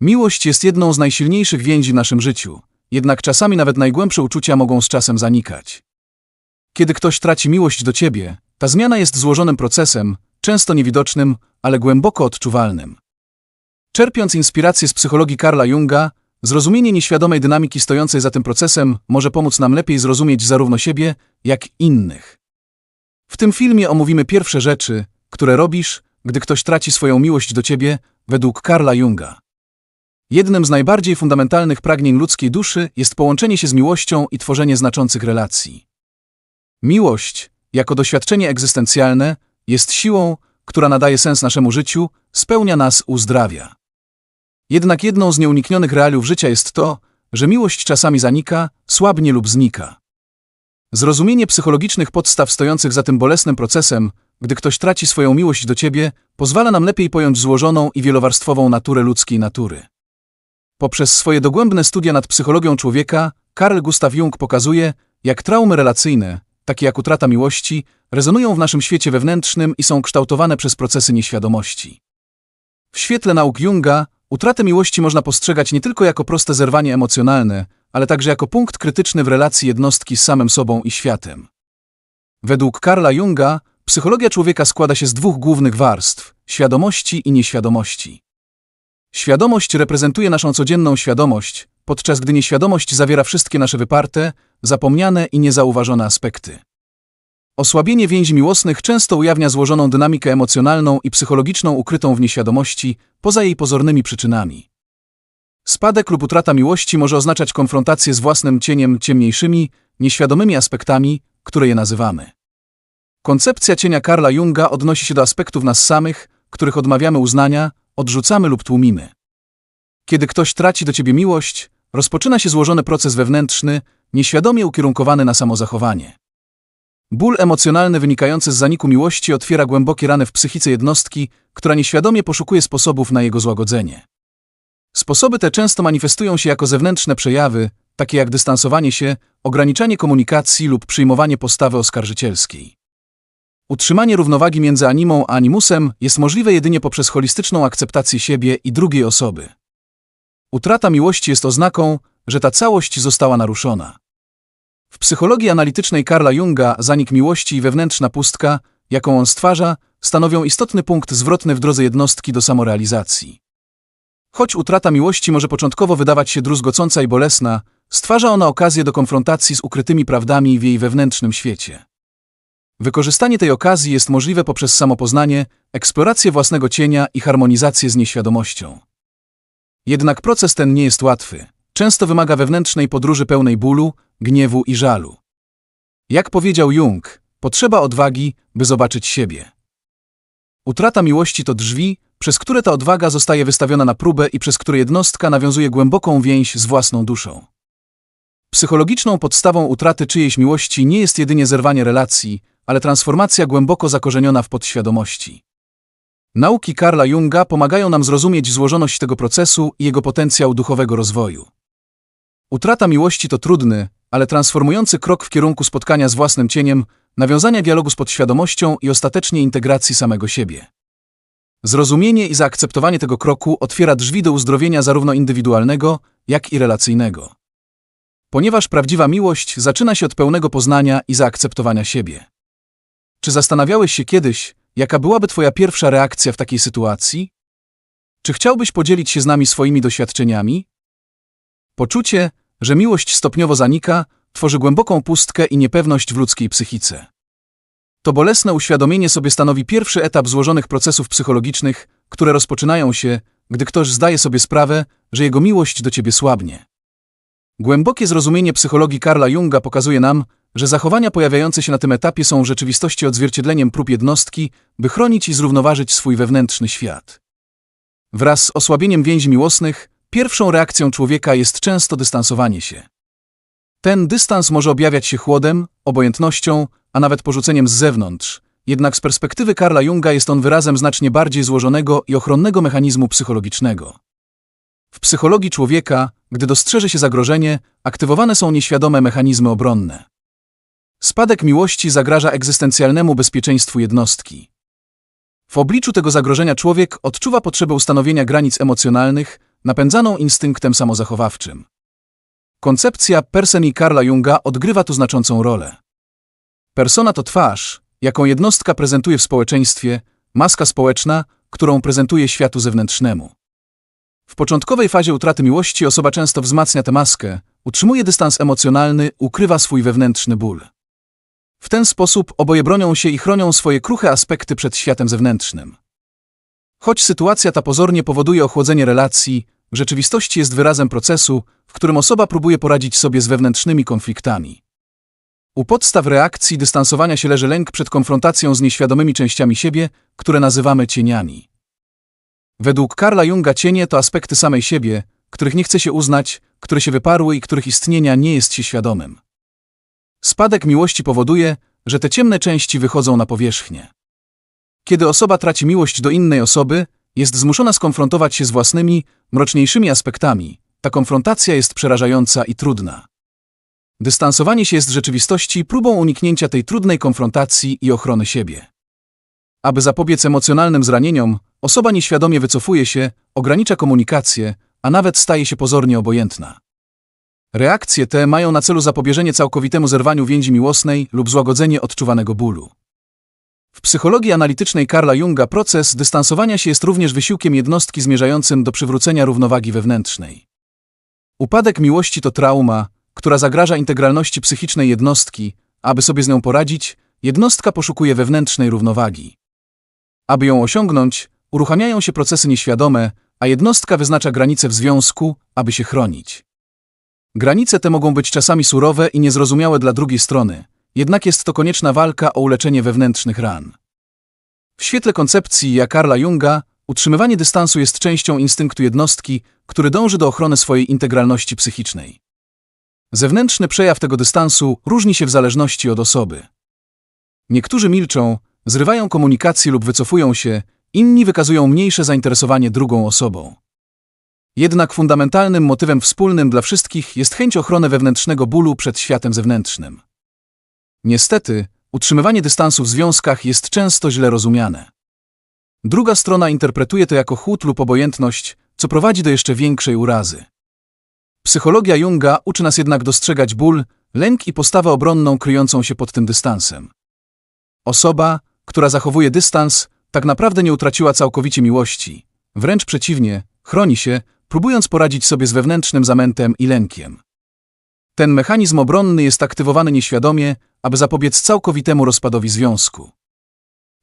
Miłość jest jedną z najsilniejszych więzi w naszym życiu, jednak czasami nawet najgłębsze uczucia mogą z czasem zanikać. Kiedy ktoś traci miłość do ciebie, ta zmiana jest złożonym procesem, często niewidocznym, ale głęboko odczuwalnym. Czerpiąc inspirację z psychologii Karla Junga, zrozumienie nieświadomej dynamiki stojącej za tym procesem może pomóc nam lepiej zrozumieć zarówno siebie, jak innych. W tym filmie omówimy pierwsze rzeczy, które robisz, gdy ktoś traci swoją miłość do ciebie, według Karla Junga. Jednym z najbardziej fundamentalnych pragnień ludzkiej duszy jest połączenie się z miłością i tworzenie znaczących relacji. Miłość, jako doświadczenie egzystencjalne, jest siłą, która nadaje sens naszemu życiu, spełnia nas, uzdrawia. Jednak jedną z nieuniknionych realiów życia jest to, że miłość czasami zanika, słabnie lub znika. Zrozumienie psychologicznych podstaw stojących za tym bolesnym procesem, gdy ktoś traci swoją miłość do ciebie, pozwala nam lepiej pojąć złożoną i wielowarstwową naturę ludzkiej natury. Poprzez swoje dogłębne studia nad psychologią człowieka, Carl Gustav Jung pokazuje, jak traumy relacyjne, takie jak utrata miłości, rezonują w naszym świecie wewnętrznym i są kształtowane przez procesy nieświadomości. W świetle nauk Junga, utratę miłości można postrzegać nie tylko jako proste zerwanie emocjonalne, ale także jako punkt krytyczny w relacji jednostki z samym sobą i światem. Według Karla Junga, psychologia człowieka składa się z dwóch głównych warstw świadomości i nieświadomości. Świadomość reprezentuje naszą codzienną świadomość, podczas gdy nieświadomość zawiera wszystkie nasze wyparte, zapomniane i niezauważone aspekty. Osłabienie więzi miłosnych często ujawnia złożoną dynamikę emocjonalną i psychologiczną ukrytą w nieświadomości, poza jej pozornymi przyczynami. Spadek lub utrata miłości może oznaczać konfrontację z własnym cieniem ciemniejszymi, nieświadomymi aspektami, które je nazywamy. Koncepcja cienia Karla Junga odnosi się do aspektów nas samych, których odmawiamy uznania, odrzucamy lub tłumimy. Kiedy ktoś traci do ciebie miłość, rozpoczyna się złożony proces wewnętrzny, nieświadomie ukierunkowany na samozachowanie. Ból emocjonalny wynikający z zaniku miłości otwiera głębokie rany w psychice jednostki, która nieświadomie poszukuje sposobów na jego złagodzenie. Sposoby te często manifestują się jako zewnętrzne przejawy, takie jak dystansowanie się, ograniczanie komunikacji lub przyjmowanie postawy oskarżycielskiej. Utrzymanie równowagi między animą a animusem jest możliwe jedynie poprzez holistyczną akceptację siebie i drugiej osoby. Utrata miłości jest oznaką, że ta całość została naruszona. W psychologii analitycznej Karla Junga zanik miłości i wewnętrzna pustka, jaką on stwarza, stanowią istotny punkt zwrotny w drodze jednostki do samorealizacji. Choć utrata miłości może początkowo wydawać się druzgocąca i bolesna, stwarza ona okazję do konfrontacji z ukrytymi prawdami w jej wewnętrznym świecie. Wykorzystanie tej okazji jest możliwe poprzez samopoznanie, eksplorację własnego cienia i harmonizację z nieświadomością. Jednak proces ten nie jest łatwy. Często wymaga wewnętrznej podróży pełnej bólu, gniewu i żalu. Jak powiedział Jung, potrzeba odwagi, by zobaczyć siebie. Utrata miłości to drzwi, przez które ta odwaga zostaje wystawiona na próbę i przez które jednostka nawiązuje głęboką więź z własną duszą. Psychologiczną podstawą utraty czyjejś miłości nie jest jedynie zerwanie relacji, ale transformacja głęboko zakorzeniona w podświadomości. Nauki Karla Junga pomagają nam zrozumieć złożoność tego procesu i jego potencjał duchowego rozwoju. Utrata miłości to trudny, ale transformujący krok w kierunku spotkania z własnym cieniem, nawiązania dialogu z podświadomością i ostatecznie integracji samego siebie. Zrozumienie i zaakceptowanie tego kroku otwiera drzwi do uzdrowienia zarówno indywidualnego, jak i relacyjnego. Ponieważ prawdziwa miłość zaczyna się od pełnego poznania i zaakceptowania siebie. Czy zastanawiałeś się kiedyś, jaka byłaby Twoja pierwsza reakcja w takiej sytuacji? Czy chciałbyś podzielić się z nami swoimi doświadczeniami? Poczucie, że miłość stopniowo zanika, tworzy głęboką pustkę i niepewność w ludzkiej psychice. To bolesne uświadomienie sobie stanowi pierwszy etap złożonych procesów psychologicznych, które rozpoczynają się, gdy ktoś zdaje sobie sprawę, że jego miłość do ciebie słabnie. Głębokie zrozumienie psychologii Karla Junga pokazuje nam, że zachowania pojawiające się na tym etapie są w rzeczywistości odzwierciedleniem prób jednostki, by chronić i zrównoważyć swój wewnętrzny świat. Wraz z osłabieniem więzi miłosnych, pierwszą reakcją człowieka jest często dystansowanie się. Ten dystans może objawiać się chłodem, obojętnością, a nawet porzuceniem z zewnątrz, jednak z perspektywy Karla Junga jest on wyrazem znacznie bardziej złożonego i ochronnego mechanizmu psychologicznego. W psychologii człowieka, gdy dostrzeże się zagrożenie, aktywowane są nieświadome mechanizmy obronne. Spadek miłości zagraża egzystencjalnemu bezpieczeństwu jednostki. W obliczu tego zagrożenia człowiek odczuwa potrzebę ustanowienia granic emocjonalnych, napędzaną instynktem samozachowawczym. Koncepcja persony Karla Junga odgrywa tu znaczącą rolę. Persona to twarz, jaką jednostka prezentuje w społeczeństwie, maska społeczna, którą prezentuje światu zewnętrznemu. W początkowej fazie utraty miłości osoba często wzmacnia tę maskę, utrzymuje dystans emocjonalny, ukrywa swój wewnętrzny ból. W ten sposób oboje bronią się i chronią swoje kruche aspekty przed światem zewnętrznym. Choć sytuacja ta pozornie powoduje ochłodzenie relacji, w rzeczywistości jest wyrazem procesu, w którym osoba próbuje poradzić sobie z wewnętrznymi konfliktami. U podstaw reakcji dystansowania się leży lęk przed konfrontacją z nieświadomymi częściami siebie, które nazywamy cieniami. Według Karla Junga cienie to aspekty samej siebie, których nie chce się uznać, które się wyparły i których istnienia nie jest się świadomym. Spadek miłości powoduje, że te ciemne części wychodzą na powierzchnię. Kiedy osoba traci miłość do innej osoby, jest zmuszona skonfrontować się z własnymi, mroczniejszymi aspektami. Ta konfrontacja jest przerażająca i trudna. Dystansowanie się w rzeczywistości próbą uniknięcia tej trudnej konfrontacji i ochrony siebie. Aby zapobiec emocjonalnym zranieniom, osoba nieświadomie wycofuje się, ogranicza komunikację, a nawet staje się pozornie obojętna. Reakcje te mają na celu zapobieżenie całkowitemu zerwaniu więzi miłosnej lub złagodzenie odczuwanego bólu. W psychologii analitycznej Karla Junga proces dystansowania się jest również wysiłkiem jednostki zmierzającym do przywrócenia równowagi wewnętrznej. Upadek miłości to trauma, która zagraża integralności psychicznej jednostki, aby sobie z nią poradzić, jednostka poszukuje wewnętrznej równowagi. Aby ją osiągnąć, uruchamiają się procesy nieświadome, a jednostka wyznacza granice w związku, aby się chronić. Granice te mogą być czasami surowe i niezrozumiałe dla drugiej strony, jednak jest to konieczna walka o uleczenie wewnętrznych ran. W świetle koncepcji jak Karla Junga, utrzymywanie dystansu jest częścią instynktu jednostki, który dąży do ochrony swojej integralności psychicznej. Zewnętrzny przejaw tego dystansu różni się w zależności od osoby. Niektórzy milczą, zrywają komunikację lub wycofują się, inni wykazują mniejsze zainteresowanie drugą osobą. Jednak fundamentalnym motywem wspólnym dla wszystkich jest chęć ochrony wewnętrznego bólu przed światem zewnętrznym. Niestety, utrzymywanie dystansu w związkach jest często źle rozumiane. Druga strona interpretuje to jako chłód lub obojętność, co prowadzi do jeszcze większej urazy. Psychologia Junga uczy nas jednak dostrzegać ból, lęk i postawę obronną kryjącą się pod tym dystansem. Osoba, która zachowuje dystans, tak naprawdę nie utraciła całkowicie miłości. Wręcz przeciwnie, chroni się, próbując poradzić sobie z wewnętrznym zamętem i lękiem. Ten mechanizm obronny jest aktywowany nieświadomie, aby zapobiec całkowitemu rozpadowi związku.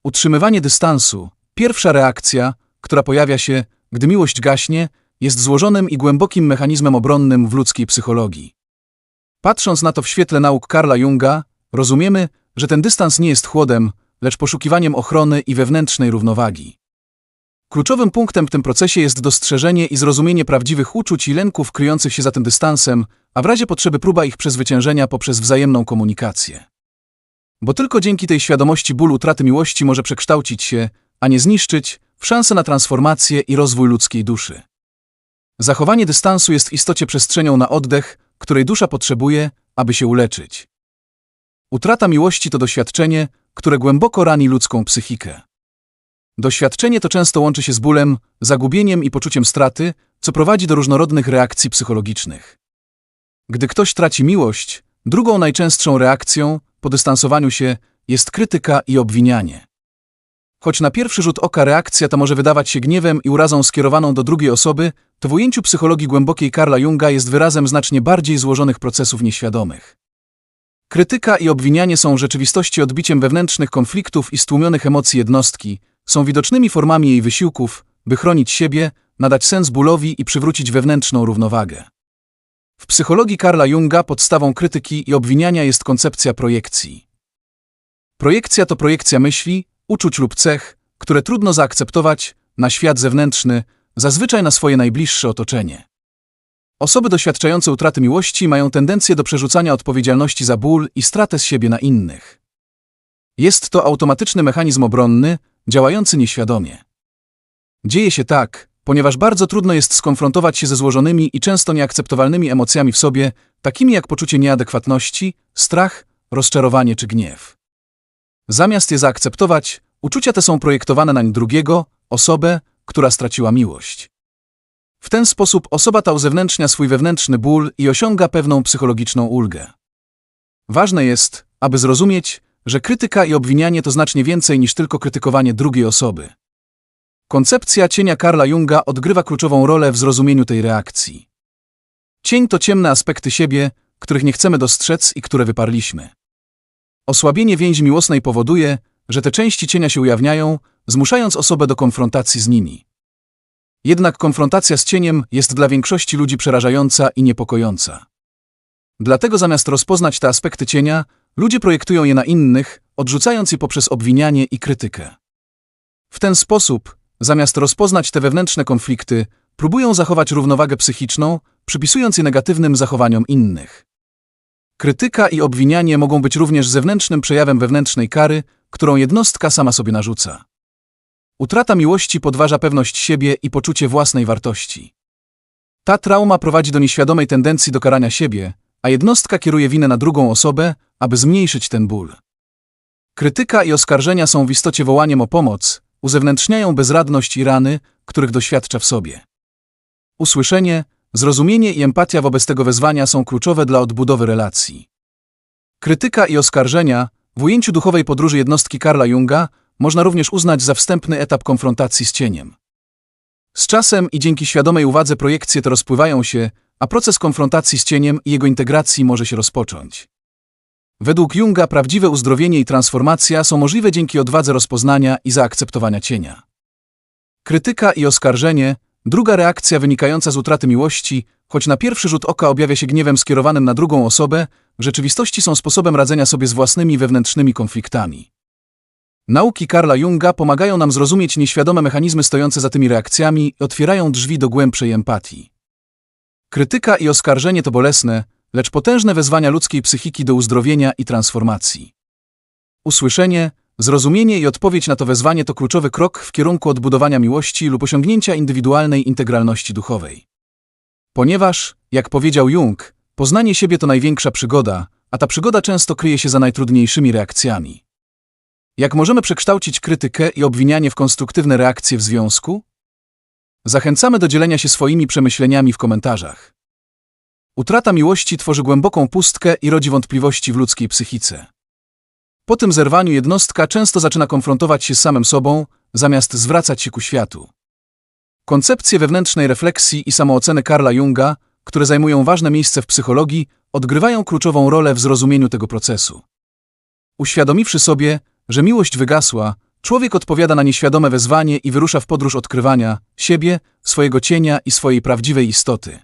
Utrzymywanie dystansu, pierwsza reakcja, która pojawia się, gdy miłość gaśnie, jest złożonym i głębokim mechanizmem obronnym w ludzkiej psychologii. Patrząc na to w świetle nauk Karla Junga, rozumiemy, że ten dystans nie jest chłodem, lecz poszukiwaniem ochrony i wewnętrznej równowagi. Kluczowym punktem w tym procesie jest dostrzeżenie i zrozumienie prawdziwych uczuć i lęków kryjących się za tym dystansem, a w razie potrzeby próba ich przezwyciężenia poprzez wzajemną komunikację. Bo tylko dzięki tej świadomości ból utraty miłości może przekształcić się, a nie zniszczyć, w szansę na transformację i rozwój ludzkiej duszy. Zachowanie dystansu jest w istocie przestrzenią na oddech, której dusza potrzebuje, aby się uleczyć. Utrata miłości to doświadczenie, które głęboko rani ludzką psychikę. Doświadczenie to często łączy się z bólem, zagubieniem i poczuciem straty, co prowadzi do różnorodnych reakcji psychologicznych. Gdy ktoś traci miłość, drugą najczęstszą reakcją, po dystansowaniu się, jest krytyka i obwinianie. Choć na pierwszy rzut oka reakcja ta może wydawać się gniewem i urazą skierowaną do drugiej osoby, to w ujęciu psychologii głębokiej Karla Junga jest wyrazem znacznie bardziej złożonych procesów nieświadomych. Krytyka i obwinianie są w rzeczywistości odbiciem wewnętrznych konfliktów i stłumionych emocji jednostki, są widocznymi formami jej wysiłków, by chronić siebie, nadać sens bólowi i przywrócić wewnętrzną równowagę. W psychologii Karla Junga podstawą krytyki i obwiniania jest koncepcja projekcji. Projekcja to projekcja myśli, uczuć lub cech, które trudno zaakceptować, na świat zewnętrzny, zazwyczaj na swoje najbliższe otoczenie. Osoby doświadczające utraty miłości mają tendencję do przerzucania odpowiedzialności za ból i stratę z siebie na innych. Jest to automatyczny mechanizm obronny, działający nieświadomie. Dzieje się tak, ponieważ bardzo trudno jest skonfrontować się ze złożonymi i często nieakceptowalnymi emocjami w sobie, takimi jak poczucie nieadekwatności, strach, rozczarowanie czy gniew. Zamiast je zaakceptować, uczucia te są projektowane nań drugiego, osobę, która straciła miłość. W ten sposób osoba ta uzewnętrznia swój wewnętrzny ból i osiąga pewną psychologiczną ulgę. Ważne jest, aby zrozumieć, że krytyka i obwinianie to znacznie więcej niż tylko krytykowanie drugiej osoby. Koncepcja cienia Karla Junga odgrywa kluczową rolę w zrozumieniu tej reakcji. Cień to ciemne aspekty siebie, których nie chcemy dostrzec i które wyparliśmy. Osłabienie więzi miłosnej powoduje, że te części cienia się ujawniają, zmuszając osobę do konfrontacji z nimi. Jednak konfrontacja z cieniem jest dla większości ludzi przerażająca i niepokojąca. Dlatego zamiast rozpoznać te aspekty cienia, ludzie projektują je na innych, odrzucając je poprzez obwinianie i krytykę. W ten sposób, zamiast rozpoznać te wewnętrzne konflikty, próbują zachować równowagę psychiczną, przypisując je negatywnym zachowaniom innych. Krytyka i obwinianie mogą być również zewnętrznym przejawem wewnętrznej kary, którą jednostka sama sobie narzuca. Utrata miłości podważa pewność siebie i poczucie własnej wartości. Ta trauma prowadzi do nieświadomej tendencji do karania siebie, a jednostka kieruje winę na drugą osobę, aby zmniejszyć ten ból. Krytyka i oskarżenia są w istocie wołaniem o pomoc, uzewnętrzniają bezradność i rany, których doświadcza w sobie. Usłyszenie, zrozumienie i empatia wobec tego wezwania są kluczowe dla odbudowy relacji. Krytyka i oskarżenia, w ujęciu duchowej podróży jednostki Karla Junga, można również uznać za wstępny etap konfrontacji z cieniem. Z czasem i dzięki świadomej uwadze projekcje te rozpływają się, a proces konfrontacji z cieniem i jego integracji może się rozpocząć. Według Junga prawdziwe uzdrowienie i transformacja są możliwe dzięki odwadze rozpoznania i zaakceptowania cienia. Krytyka i oskarżenie, druga reakcja wynikająca z utraty miłości, choć na pierwszy rzut oka objawia się gniewem skierowanym na drugą osobę, w rzeczywistości są sposobem radzenia sobie z własnymi wewnętrznymi konfliktami. Nauki Karla Junga pomagają nam zrozumieć nieświadome mechanizmy stojące za tymi reakcjami i otwierają drzwi do głębszej empatii. Krytyka i oskarżenie to bolesne, lecz potężne wezwania ludzkiej psychiki do uzdrowienia i transformacji. Usłyszenie, zrozumienie i odpowiedź na to wezwanie to kluczowy krok w kierunku odbudowania miłości lub osiągnięcia indywidualnej integralności duchowej. Ponieważ, jak powiedział Jung, poznanie siebie to największa przygoda, a ta przygoda często kryje się za najtrudniejszymi reakcjami. Jak możemy przekształcić krytykę i obwinianie w konstruktywne reakcje w związku? Zachęcamy do dzielenia się swoimi przemyśleniami w komentarzach. Utrata miłości tworzy głęboką pustkę i rodzi wątpliwości w ludzkiej psychice. Po tym zerwaniu jednostka często zaczyna konfrontować się z samym sobą, zamiast zwracać się ku światu. Koncepcje wewnętrznej refleksji i samooceny Karla Junga, które zajmują ważne miejsce w psychologii, odgrywają kluczową rolę w zrozumieniu tego procesu. Uświadomiwszy sobie, że miłość wygasła, człowiek odpowiada na nieświadome wezwanie i wyrusza w podróż odkrywania siebie, swojego cienia i swojej prawdziwej istoty.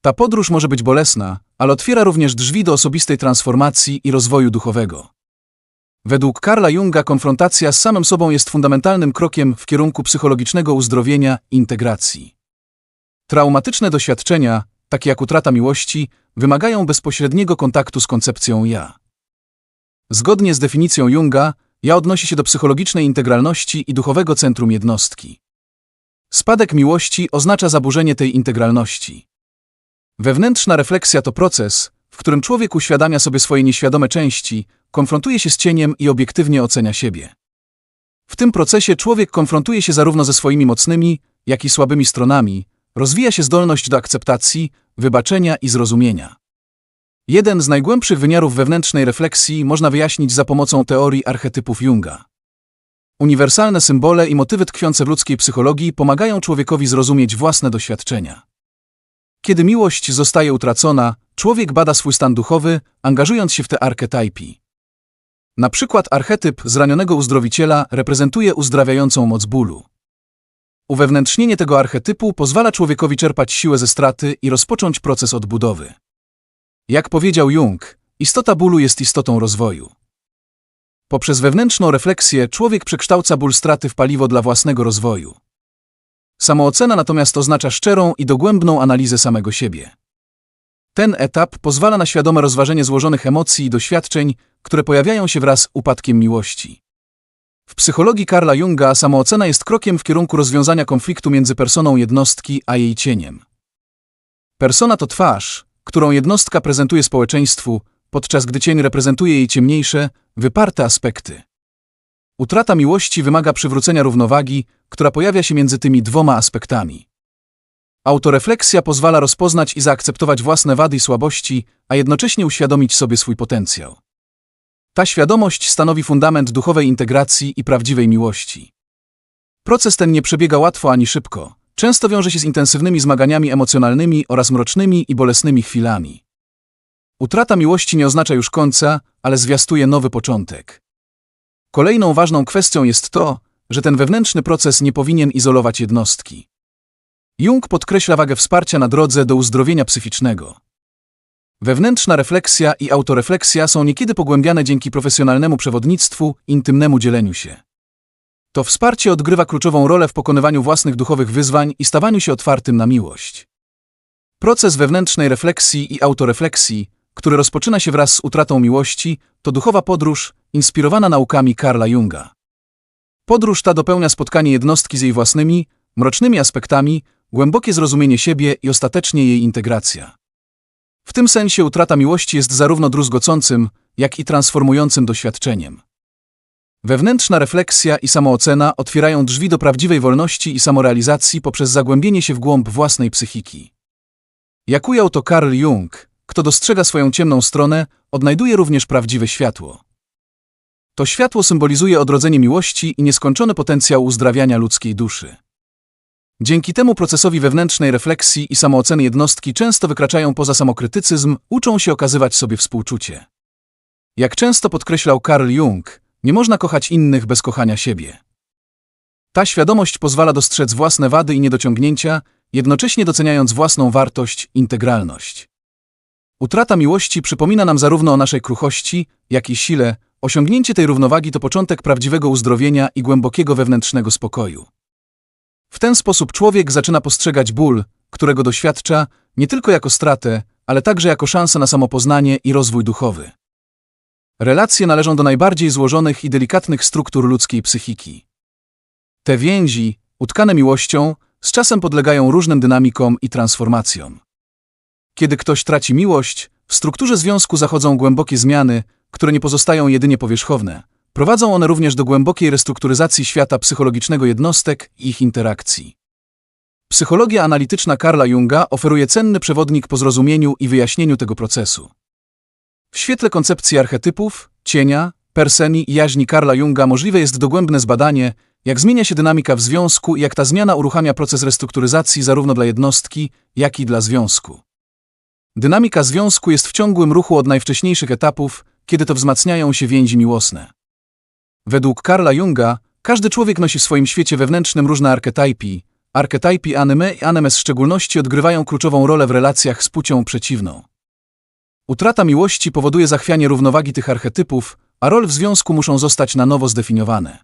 Ta podróż może być bolesna, ale otwiera również drzwi do osobistej transformacji i rozwoju duchowego. Według Karla Junga konfrontacja z samym sobą jest fundamentalnym krokiem w kierunku psychologicznego uzdrowienia i integracji. Traumatyczne doświadczenia, takie jak utrata miłości, wymagają bezpośredniego kontaktu z koncepcją ja. Zgodnie z definicją Junga, ja odnosi się do psychologicznej integralności i duchowego centrum jednostki. Spadek miłości oznacza zaburzenie tej integralności. Wewnętrzna refleksja to proces, w którym człowiek uświadamia sobie swoje nieświadome części, konfrontuje się z cieniem i obiektywnie ocenia siebie. W tym procesie człowiek konfrontuje się zarówno ze swoimi mocnymi, jak i słabymi stronami, rozwija się zdolność do akceptacji, wybaczenia i zrozumienia. Jeden z najgłębszych wymiarów wewnętrznej refleksji można wyjaśnić za pomocą teorii archetypów Junga. Uniwersalne symbole i motywy tkwiące w ludzkiej psychologii pomagają człowiekowi zrozumieć własne doświadczenia. Kiedy miłość zostaje utracona, człowiek bada swój stan duchowy, angażując się w te archetypy. Na przykład archetyp zranionego uzdrowiciela reprezentuje uzdrawiającą moc bólu. Uwewnętrznienie tego archetypu pozwala człowiekowi czerpać siłę ze straty i rozpocząć proces odbudowy. Jak powiedział Jung, istota bólu jest istotą rozwoju. Poprzez wewnętrzną refleksję człowiek przekształca ból straty w paliwo dla własnego rozwoju. Samoocena natomiast oznacza szczerą i dogłębną analizę samego siebie. Ten etap pozwala na świadome rozważenie złożonych emocji i doświadczeń, które pojawiają się wraz z upadkiem miłości. W psychologii Karla Junga samoocena jest krokiem w kierunku rozwiązania konfliktu między personą jednostki a jej cieniem. Persona to twarz, którą jednostka prezentuje społeczeństwu, podczas gdy cień reprezentuje jej ciemniejsze, wyparte aspekty. Utrata miłości wymaga przywrócenia równowagi, która pojawia się między tymi dwoma aspektami. Autorefleksja pozwala rozpoznać i zaakceptować własne wady i słabości, a jednocześnie uświadomić sobie swój potencjał. Ta świadomość stanowi fundament duchowej integracji i prawdziwej miłości. Proces ten nie przebiega łatwo ani szybko. Często wiąże się z intensywnymi zmaganiami emocjonalnymi oraz mrocznymi i bolesnymi chwilami. Utrata miłości nie oznacza już końca, ale zwiastuje nowy początek. Kolejną ważną kwestią jest to, że ten wewnętrzny proces nie powinien izolować jednostki. Jung podkreśla wagę wsparcia na drodze do uzdrowienia psychicznego. Wewnętrzna refleksja i autorefleksja są niekiedy pogłębiane dzięki profesjonalnemu przewodnictwu, intymnemu dzieleniu się. To wsparcie odgrywa kluczową rolę w pokonywaniu własnych duchowych wyzwań i stawaniu się otwartym na miłość. Proces wewnętrznej refleksji i autorefleksji, który rozpoczyna się wraz z utratą miłości, to duchowa podróż inspirowana naukami Karla Junga. Podróż ta dopełnia spotkanie jednostki z jej własnymi, mrocznymi aspektami, głębokie zrozumienie siebie i ostatecznie jej integracja. W tym sensie utrata miłości jest zarówno druzgocącym, jak i transformującym doświadczeniem. Wewnętrzna refleksja i samoocena otwierają drzwi do prawdziwej wolności i samorealizacji poprzez zagłębienie się w głąb własnej psychiki. Jak ujął to Carl Jung, kto dostrzega swoją ciemną stronę, odnajduje również prawdziwe światło. To światło symbolizuje odrodzenie miłości i nieskończony potencjał uzdrawiania ludzkiej duszy. Dzięki temu procesowi wewnętrznej refleksji i samooceny jednostki często wykraczają poza samokrytycyzm, uczą się okazywać sobie współczucie. Jak często podkreślał Carl Jung, nie można kochać innych bez kochania siebie. Ta świadomość pozwala dostrzec własne wady i niedociągnięcia, jednocześnie doceniając własną wartość, integralność. Utrata miłości przypomina nam zarówno o naszej kruchości, jak i sile. Osiągnięcie tej równowagi to początek prawdziwego uzdrowienia i głębokiego wewnętrznego spokoju. W ten sposób człowiek zaczyna postrzegać ból, którego doświadcza, nie tylko jako stratę, ale także jako szansę na samopoznanie i rozwój duchowy. Relacje należą do najbardziej złożonych i delikatnych struktur ludzkiej psychiki. Te więzi, utkane miłością, z czasem podlegają różnym dynamikom i transformacjom. Kiedy ktoś traci miłość, w strukturze związku zachodzą głębokie zmiany, które nie pozostają jedynie powierzchowne. Prowadzą one również do głębokiej restrukturyzacji świata psychologicznego jednostek i ich interakcji. Psychologia analityczna Karla Junga oferuje cenny przewodnik po zrozumieniu i wyjaśnieniu tego procesu. W świetle koncepcji archetypów, cienia, perseni i jaźni Karla Junga możliwe jest dogłębne zbadanie, jak zmienia się dynamika w związku i jak ta zmiana uruchamia proces restrukturyzacji zarówno dla jednostki, jak i dla związku. Dynamika związku jest w ciągłym ruchu od najwcześniejszych etapów, kiedy to wzmacniają się więzi miłosne. Według Karla Junga, każdy człowiek nosi w swoim świecie wewnętrznym różne archetypy. Archetypy anime i anime w szczególności odgrywają kluczową rolę w relacjach z płcią przeciwną. Utrata miłości powoduje zachwianie równowagi tych archetypów, a role w związku muszą zostać na nowo zdefiniowane.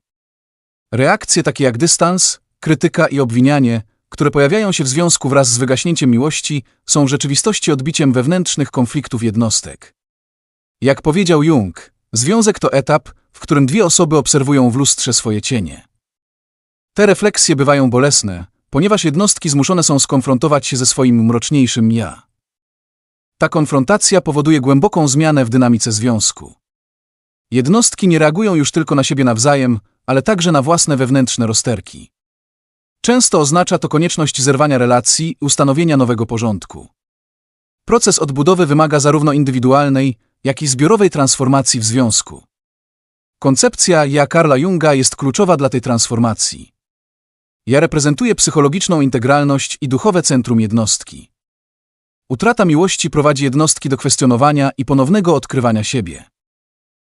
Reakcje takie jak dystans, krytyka i obwinianie, które pojawiają się w związku wraz z wygaśnięciem miłości, są w rzeczywistości odbiciem wewnętrznych konfliktów jednostek. Jak powiedział Jung, związek to etap, w którym dwie osoby obserwują w lustrze swoje cienie. Te refleksje bywają bolesne, ponieważ jednostki zmuszone są skonfrontować się ze swoim mroczniejszym ja. Ta konfrontacja powoduje głęboką zmianę w dynamice związku. Jednostki nie reagują już tylko na siebie nawzajem, ale także na własne wewnętrzne rozterki. Często oznacza to konieczność zerwania relacji ustanowienia nowego porządku. Proces odbudowy wymaga zarówno indywidualnej, jak i zbiorowej transformacji w związku. Koncepcja ja Karla Junga jest kluczowa dla tej transformacji. Ja reprezentuje psychologiczną integralność i duchowe centrum jednostki. Utrata miłości prowadzi jednostki do kwestionowania i ponownego odkrywania siebie.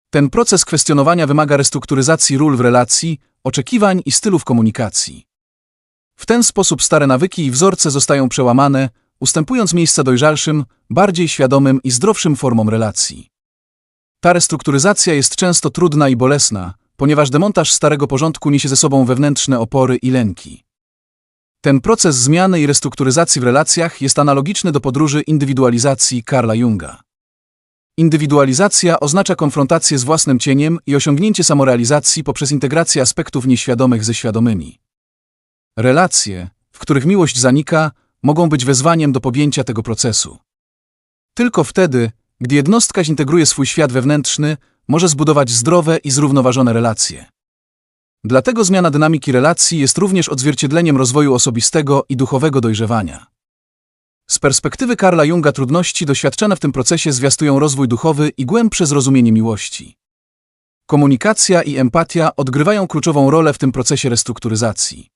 Ten proces kwestionowania wymaga restrukturyzacji ról w relacji, oczekiwań i stylów komunikacji. W ten sposób stare nawyki i wzorce zostają przełamane, ustępując miejsca dojrzalszym, bardziej świadomym i zdrowszym formom relacji. Ta restrukturyzacja jest często trudna i bolesna, ponieważ demontaż starego porządku niesie ze sobą wewnętrzne opory i lęki. Ten proces zmiany i restrukturyzacji w relacjach jest analogiczny do podróży indywidualizacji Karla Junga. Indywidualizacja oznacza konfrontację z własnym cieniem i osiągnięcie samorealizacji poprzez integrację aspektów nieświadomych ze świadomymi. Relacje, w których miłość zanika, mogą być wezwaniem do podjęcia tego procesu. Tylko wtedy, gdy jednostka zintegruje swój świat wewnętrzny, może zbudować zdrowe i zrównoważone relacje. Dlatego zmiana dynamiki relacji jest również odzwierciedleniem rozwoju osobistego i duchowego dojrzewania. Z perspektywy Karla Junga trudności doświadczone w tym procesie zwiastują rozwój duchowy i głębsze zrozumienie miłości. Komunikacja i empatia odgrywają kluczową rolę w tym procesie restrukturyzacji.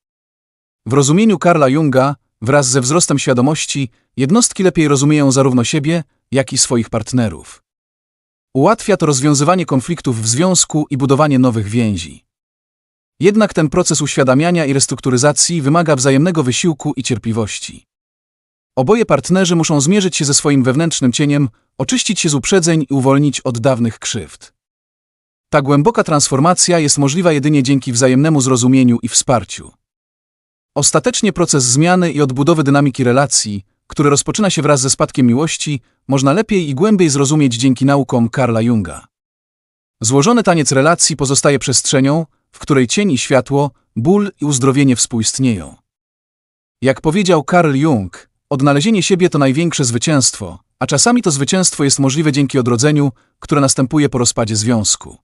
W rozumieniu Karla Junga, wraz ze wzrostem świadomości, jednostki lepiej rozumieją zarówno siebie, jak i swoich partnerów. Ułatwia to rozwiązywanie konfliktów w związku i budowanie nowych więzi. Jednak ten proces uświadamiania i restrukturyzacji wymaga wzajemnego wysiłku i cierpliwości. Oboje partnerzy muszą zmierzyć się ze swoim wewnętrznym cieniem, oczyścić się z uprzedzeń i uwolnić od dawnych krzywd. Ta głęboka transformacja jest możliwa jedynie dzięki wzajemnemu zrozumieniu i wsparciu. Ostatecznie proces zmiany i odbudowy dynamiki relacji, który rozpoczyna się wraz ze spadkiem miłości, można lepiej i głębiej zrozumieć dzięki naukom Karla Junga. Złożony taniec relacji pozostaje przestrzenią, w której cień i światło, ból i uzdrowienie współistnieją. Jak powiedział Karl Jung, odnalezienie siebie to największe zwycięstwo, a czasami to zwycięstwo jest możliwe dzięki odrodzeniu, które następuje po rozpadzie związku.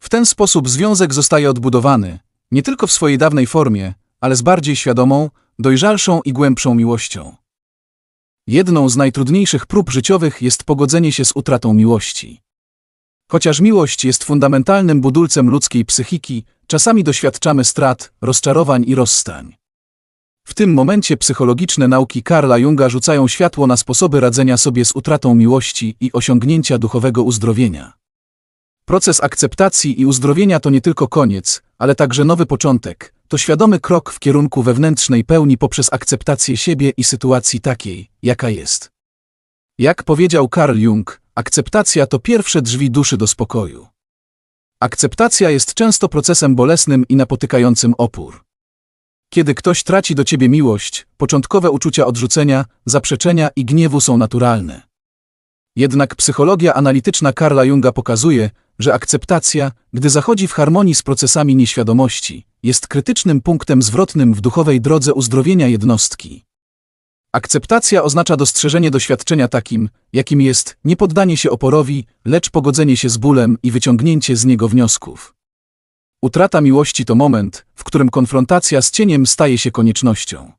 W ten sposób związek zostaje odbudowany, nie tylko w swojej dawnej formie, ale z bardziej świadomą, dojrzalszą i głębszą miłością. Jedną z najtrudniejszych prób życiowych jest pogodzenie się z utratą miłości. Chociaż miłość jest fundamentalnym budulcem ludzkiej psychiki, czasami doświadczamy strat, rozczarowań i rozstań. W tym momencie psychologiczne nauki Karla Junga rzucają światło na sposoby radzenia sobie z utratą miłości i osiągnięcia duchowego uzdrowienia. Proces akceptacji i uzdrowienia to nie tylko koniec, ale także nowy początek, to świadomy krok w kierunku wewnętrznej pełni poprzez akceptację siebie i sytuacji takiej, jaka jest. Jak powiedział Carl Jung, akceptacja to pierwsze drzwi duszy do spokoju. Akceptacja jest często procesem bolesnym i napotykającym opór. Kiedy ktoś traci do ciebie miłość, początkowe uczucia odrzucenia, zaprzeczenia i gniewu są naturalne. Jednak psychologia analityczna Karla Junga pokazuje, że akceptacja, gdy zachodzi w harmonii z procesami nieświadomości, jest krytycznym punktem zwrotnym w duchowej drodze uzdrowienia jednostki. Akceptacja oznacza dostrzeżenie doświadczenia takim, jakim jest nie poddanie się oporowi, lecz pogodzenie się z bólem i wyciągnięcie z niego wniosków. Utrata miłości to moment, w którym konfrontacja z cieniem staje się koniecznością.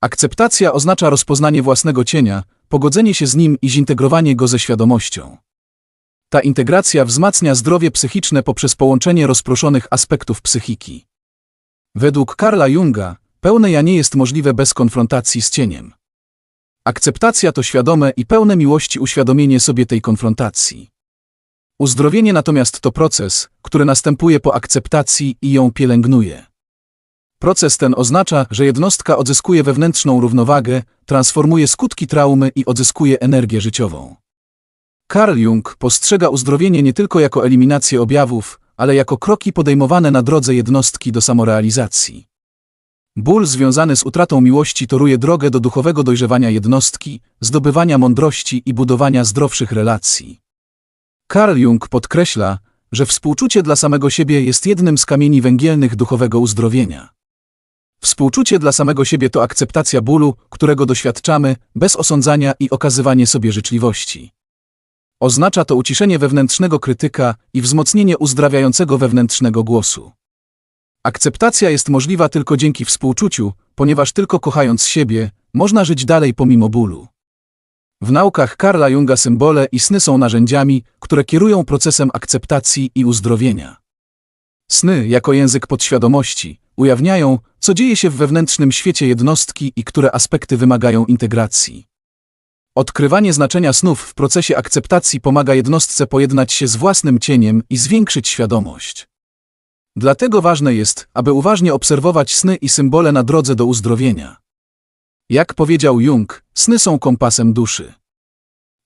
Akceptacja oznacza rozpoznanie własnego cienia, pogodzenie się z nim i zintegrowanie go ze świadomością. Ta integracja wzmacnia zdrowie psychiczne poprzez połączenie rozproszonych aspektów psychiki. Według Karla Junga, pełne ja nie jest możliwe bez konfrontacji z cieniem. Akceptacja to świadome i pełne miłości uświadomienie sobie tej konfrontacji. Uzdrowienie natomiast to proces, który następuje po akceptacji i ją pielęgnuje. Proces ten oznacza, że jednostka odzyskuje wewnętrzną równowagę, transformuje skutki traumy i odzyskuje energię życiową. Carl Jung postrzega uzdrowienie nie tylko jako eliminację objawów, ale jako kroki podejmowane na drodze jednostki do samorealizacji. Ból związany z utratą miłości toruje drogę do duchowego dojrzewania jednostki, zdobywania mądrości i budowania zdrowszych relacji. Carl Jung podkreśla, że współczucie dla samego siebie jest jednym z kamieni węgielnych duchowego uzdrowienia. Współczucie dla samego siebie to akceptacja bólu, którego doświadczamy, bez osądzania i okazywanie sobie życzliwości. Oznacza to uciszenie wewnętrznego krytyka i wzmocnienie uzdrawiającego wewnętrznego głosu. Akceptacja jest możliwa tylko dzięki współczuciu, ponieważ tylko kochając siebie, można żyć dalej pomimo bólu. W naukach Karla Junga symbole i sny są narzędziami, które kierują procesem akceptacji i uzdrowienia. Sny, jako język podświadomości, ujawniają, co dzieje się w wewnętrznym świecie jednostki i które aspekty wymagają integracji. Odkrywanie znaczenia snów w procesie akceptacji pomaga jednostce pojednać się z własnym cieniem i zwiększyć świadomość. Dlatego ważne jest, aby uważnie obserwować sny i symbole na drodze do uzdrowienia. Jak powiedział Jung, sny są kompasem duszy.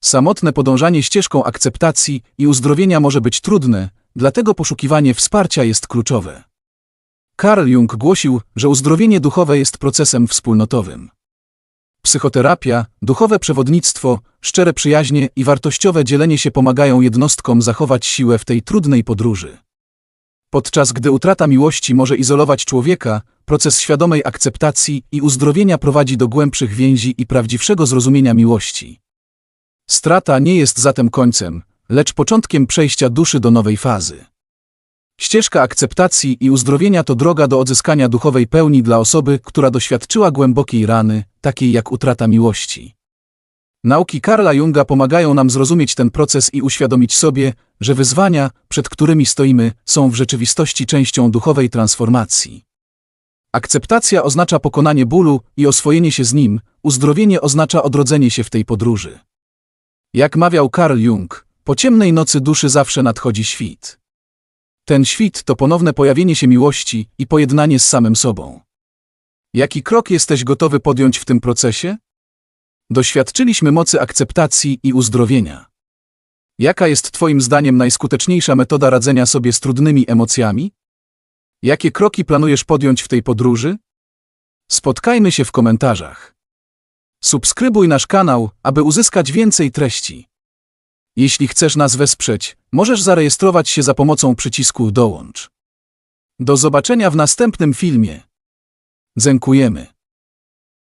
Samotne podążanie ścieżką akceptacji i uzdrowienia może być trudne, dlatego poszukiwanie wsparcia jest kluczowe. Carl Jung głosił, że uzdrowienie duchowe jest procesem wspólnotowym. Psychoterapia, duchowe przewodnictwo, szczere przyjaźnie i wartościowe dzielenie się pomagają jednostkom zachować siłę w tej trudnej podróży. Podczas gdy utrata miłości może izolować człowieka, proces świadomej akceptacji i uzdrowienia prowadzi do głębszych więzi i prawdziwszego zrozumienia miłości. Strata nie jest zatem końcem, lecz początkiem przejścia duszy do nowej fazy. Ścieżka akceptacji i uzdrowienia to droga do odzyskania duchowej pełni dla osoby, która doświadczyła głębokiej rany, takiej jak utrata miłości. Nauki Karla Junga pomagają nam zrozumieć ten proces i uświadomić sobie, że wyzwania, przed którymi stoimy, są w rzeczywistości częścią duchowej transformacji. Akceptacja oznacza pokonanie bólu i oswojenie się z nim, uzdrowienie oznacza odrodzenie się w tej podróży. Jak mawiał Karl Jung, po ciemnej nocy duszy zawsze nadchodzi świt. Ten świt to ponowne pojawienie się miłości i pojednanie z samym sobą. Jaki krok jesteś gotowy podjąć w tym procesie? Doświadczyliśmy mocy akceptacji i uzdrowienia. Jaka jest Twoim zdaniem najskuteczniejsza metoda radzenia sobie z trudnymi emocjami? Jakie kroki planujesz podjąć w tej podróży? Spotkajmy się w komentarzach. Subskrybuj nasz kanał, aby uzyskać więcej treści. Jeśli chcesz nas wesprzeć, możesz zarejestrować się za pomocą przycisku Dołącz. Do zobaczenia w następnym filmie. Dziękujemy.